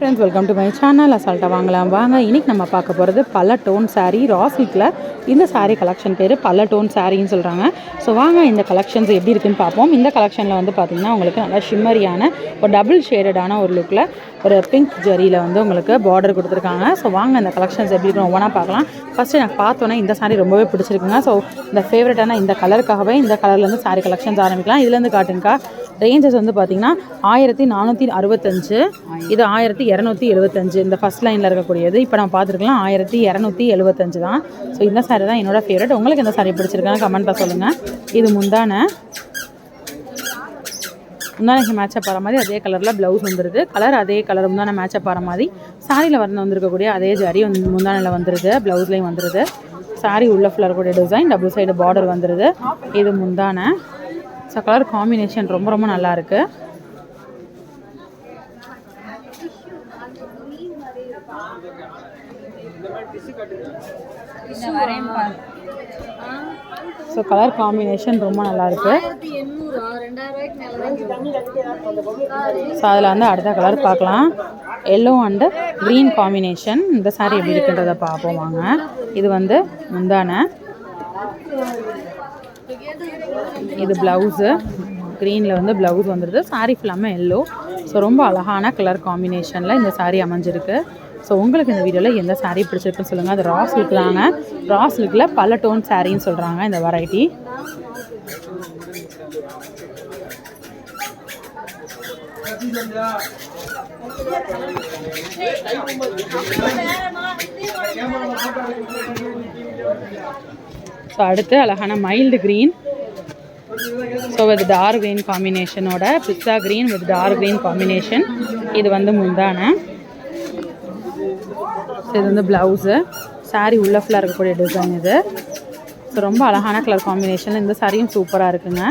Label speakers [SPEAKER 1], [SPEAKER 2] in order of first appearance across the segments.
[SPEAKER 1] Friends welcome to my channel அசால்ட்டாக வாங்கலாம். வாங்க இன்னைக்கு நம்ம பார்க்க போகிறது பல டோன் சாரீ ரா சில்கில் இந்த சாரீ கலெக்ஷன் பேர் பல டோன் சாரின்னு சொல்கிறாங்க ஸோ வாங்க இந்த கலெக்ஷன்ஸ் எப்படி இருக்குன்னு பார்ப்போம். இந்த கலெக்ஷனில் வந்து பார்த்திங்கன்னா உங்களுக்கு நல்லா ஷிம்மரியான ஒரு டபுள் ஷேடடான ஒரு லுக்கில் ஒரு பிங்க் ஜரியில் வந்து உங்களுக்கு பார்டர் கொடுத்துருக்காங்க. ஸோ வாங்க இந்த கலெக்ஷன்ஸ் எப்படி இருக்கும் ஒவ்வொன்றா பார்க்கலாம். ஃபஸ்ட்டு எனக்கு பார்த்தோன்னே இந்த சாரீ ரொம்பவே பிடிச்சிருக்குங்க. ஸோ இந்த ஃபேவரட்டான இந்த கலருக்காகவே இந்த கலர்லேருந்து சாரீ கலெக்ஷன்ஸ் ஆரம்பிக்கலாம். இதுலேருந்து காட்டுங்கக்கா. ரேஞ்சஸ் வந்து பார்த்தீங்கன்னா ஆயிரத்தி நானூற்றி அறுபத்தஞ்சு இது ஆயிரத்தி இரநூத்தி எழுபத்தஞ்சு. இந்த ஃபஸ்ட் லைனில் இருக்கக்கூடியது. இப்போ நம்ம பார்த்துருக்கலாம் ஆயிரத்தி இரநூத்தி எழுபத்தஞ்சு தான். ஸோ இந்த சாரி தான் என்னோடய ஃபேவரட் உங்களுக்கு இந்த சாரி பிடிச்சிருக்காங்க கமெண்ட்டில் சொல்லுங்கள் இது முந்தான. முந்தானைக்கு மேட்சப் ஆகிற மாதிரி அதே கலரில் ப்ளவுஸ் வந்துடுது கலர் அதே கலர் முந்தான மேட்சப் ஆகிற மாதிரி. சாரியில் வந்து வந்திருக்கக்கூடிய அதே ஜாரி முந்தானையில் வந்துடுது ப்ளவுஸ்லேயும் வந்துடுது சாரி உள்ள ஃபுல்லாக இருக்கக்கூடிய டிசைன் டபுள் சைடு பார்டர் வந்துடுது இது முந்தான. ஸோ கலர் காம்பினேஷன் ரொம்ப ரொம்ப நல்லா இருக்கு. ஸோ கலர் காம்பினேஷன் ரொம்ப நல்லா இருக்கு. ஸோ அதில் வந்து அடுத்த கலர் பார்க்கலாம். எல்லோ அண்டு க்ரீன் காம்பினேஷன் இந்த saree எப்படி இருக்குன்றதை பார்ப்போம் வாங்க. இது வந்து முந்தான. இது ப்ளவுஸு க்ரீனில் வந்து ப்ளவுஸ் வந்துடுது சாரீ ஃபுல்லாமே எல்லோ ஸோ ரொம்ப அழகான கலர் காம்பினேஷனில் இந்த சாரீ அமைஞ்சிருக்கு. ஸோ உங்களுக்கு இந்த வீடியோவில் எந்த சாரீ பிடிச்சிருக்குன்னு சொல்லுங்கள் அது ராஸ் லுக் தாங்க. ராஸ் லுக்கில் பல டோன் சாரின்னு சொல்கிறாங்க இந்த வெரைட்டி ஸோ அடுத்து அழகான mild green so with dark green காம்பினேஷனோட pista green with dark green combination இது வந்து முந்தான. ஸோ இது வந்து ப்ளவுஸு சாரீ உள்ள ஃபுல்லாக இருக்கக்கூடிய டிசைன் இது. ஸோ ரொம்ப அழகான கலர் காம்பினேஷன் இந்த சாரியும் சூப்பராக இருக்குங்க.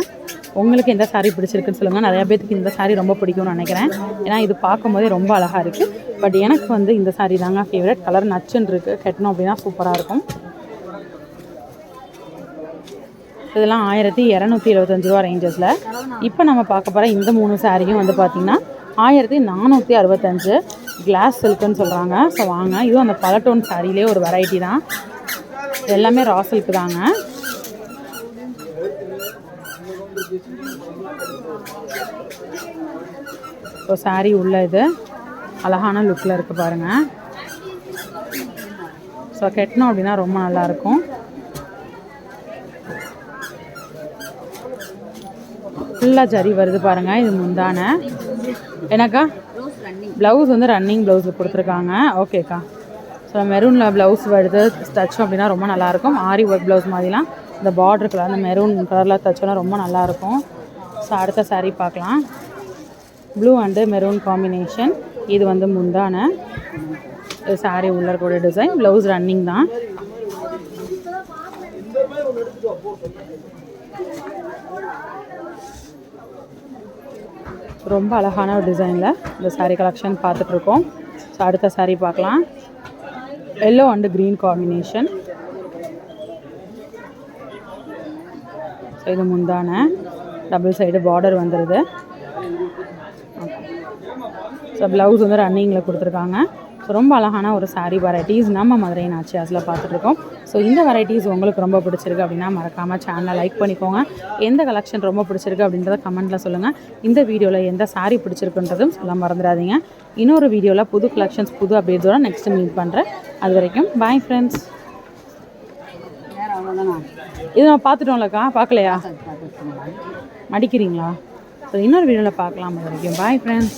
[SPEAKER 1] உங்களுக்கு எந்த சாரீ பிடிச்சிருக்குன்னு சொல்லுங்கள் நிறைய பேத்துக்கு இந்த சாரீ ரொம்ப பிடிக்கும்னு நினைக்கிறேன். ஏன்னா இது பார்க்கும்போதே ரொம்ப அழகாக இருக்குது பட் எனக்கு வந்து இந்த saree தாங்க ஃபேவரட் கலர் நச்சுன்னு இருக்குது கட்டணும் அப்படின்னா சூப்பராக இருக்கும். இதெல்லாம் ஆயிரத்தி இரநூத்தி இருபத்தஞ்சி ரூபா ரேஞ்சஸில் இப்போ நம்ம பார்க்க போகிற இந்த மூணு சாரியும் வந்து பார்த்திங்கன்னா ஆயிரத்தி நானூற்றி அறுபத்தஞ்சு கிளாஸ் சில்க்குன்னு சொல்கிறாங்க ஸோ வாங்க. இதுவும் அந்த பலட்டோன் சாரிலே ஒரு வெரைட்டி தான். எல்லாமே ரா சில்க் தாங்க. ஸோ சாரி உள்ள இது. அழகான லுக்கில் இருக்குது பாருங்கள் ஸோ கெட்டினோம் அப்படின்னா ரொம்ப நல்லாயிருக்கும் ஃபுல்லாக ஜரி வருது பாருங்க இது முந்தான. என்னக்கா? ப்ளவுஸ் வந்து ரன்னிங் ப்ளவுஸில் கொடுத்துருக்காங்க. ஓகேக்கா ஸோ மெரூனில் ப்ளவுஸ் வருது. தச்சோம் அப்படின்னா ரொம்ப நல்லாயிருக்கும் ஆரி ஒர்க் ப்ளவுஸ் மாதிரிலாம். இந்த பார்டர் கலர் அந்த மெரூன் கலரில் தச்சோன்னா ரொம்ப நல்லாயிருக்கும் ஸோ அடுத்த சாரீ பார்க்கலாம். ப்ளூ அண்டு மெரூன் காம்பினேஷன் இது வந்து முந்தான. இது உள்ள கூட டிசைன் ப்ளவுஸ் ரன்னிங் தான். ரொம்ப அழகான ஒரு டிசைனில் இந்த சாரீ கலெக்ஷன் பார்த்துட்ருக்கோம். ஸோ அடுத்த சாரீ பார்க்கலாம். Yellow and green combination so இது முந்தான. டபுள் சைடு பார்டர் வந்துடுது ஸோ ப்ளவுஸ் வந்து ரன்னிங்கில் கொடுத்துருக்காங்க. ரொம்ப அழகான ஒரு saree வெரைட்டிஸ் நம்ம மதுரை நாச்சியாஸில் பார்த்துட்ருக்கோம். ஸோ இந்த வெரைட்டிஸ் உங்களுக்கு ரொம்ப பிடிச்சிருக்கு அப்படின்னா மறக்காமல் சேனலை லைக் பண்ணிக்கோங்க. எந்த கலெக்ஷன் ரொம்ப பிடிச்சிருக்கு அப்படின்றத கமெண்ட்டில் சொல்லுங்கள் இந்த வீடியோவில் எந்த saree பிடிச்சிருக்குன்றதும் சொல்ல மறந்துடாதீங்க. இன்னொரு வீடியோவில் புது கலெக்ஷன்ஸ் புது அப்டேட்ஸோட நெக்ஸ்ட் மீட் பண்ணுறேன் அது வரைக்கும் பாய் ஃப்ரெண்ட்ஸ் இது நம்ம பார்த்துட்டோம்லக்கா பார்க்கலையா? மடிக்கிறீங்களா? ஸோ இன்னொரு வீடியோவில் பார்க்கலாம். அது வரைக்கும் பாய் ஃப்ரெண்ட்ஸ்